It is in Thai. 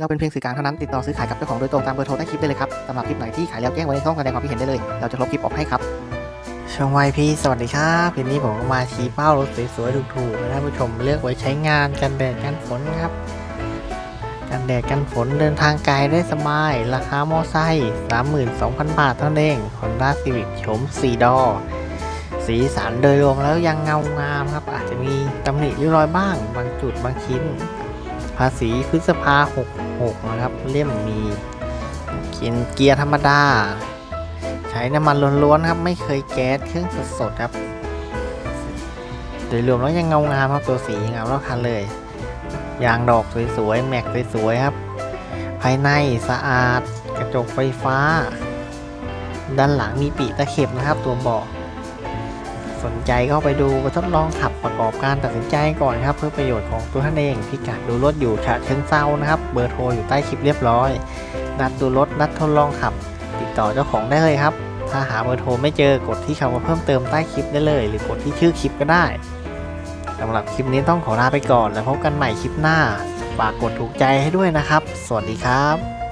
เราเป็นเพียงสื่อกลางเท่านั้นติดต่อซื้อขายกับเจ้าของโดยตรงตามเบอร์โทรใต้คลิปได้เลยครับสำหรับคลิปไหนที่ขายแล้วแจ้งไว้ในช่องแสดงความคิดเห็นได้เลย เราจะลบคลิปออกให้ครับช่องไวพี่สวัสดีครับวันนี้ผมก็มาชี้เป้ารถสวยๆถูกๆให้ท่านผู้ชมเลือกไว้ใช้งานกันแดดกันฝนครับ กันแดดกันฝนเดินทางไกลได้สบาย ราคามอไซค์32,000 บาทเท่านั้นเอง Honda Civic โฉม4ดอสีสันโดยรวมแล้วยังเงางามครับ อาจจะมีตำหนิริ้วรอยบ้าง บางจุดบางชิ้นาษีพฤษภา66 นะครับ เล่มมีกินเกียร์ธรรมดา ใช้น้ำมันล้วนๆครับ ไม่เคยแก๊สเครื่องสดๆครับโดยรวมแล้วยังเงางามครับตัวสีเงารอบคันเลย ยางดอกสวยๆ แม็กสวยๆ ครับ ภายในสะอาด กระจกไฟฟ้า ด้านหลังมีปีกตะเข็บนะครับ ตัวเบาะ สนใจก็ไปดูไปทดลองขับประกอบการตัดสินใจก่อนครับ เพื่อประโยชน์ของตัวท่านเองพิกัดดูรถอยู่ฉะเชิงเซานะครับ เบอร์โทรอยู่ใต้คลิปเรียบร้อย นัดดูรถนัดทดลองขับ ติดต่อเจ้าของได้เลยครับ ถ้าหาเบอร์โทรไม่เจอกดที่คำว่าเพิ่มเติมใต้คลิปได้เลย หรือกดที่ชื่อคลิปก็ได้สำหรับคลิปนี้ต้องขอลาไปก่อน แล้วพบกันใหม่คลิปหน้าฝากกดถูกใจให้ด้วยนะครับ สวัสดีครับ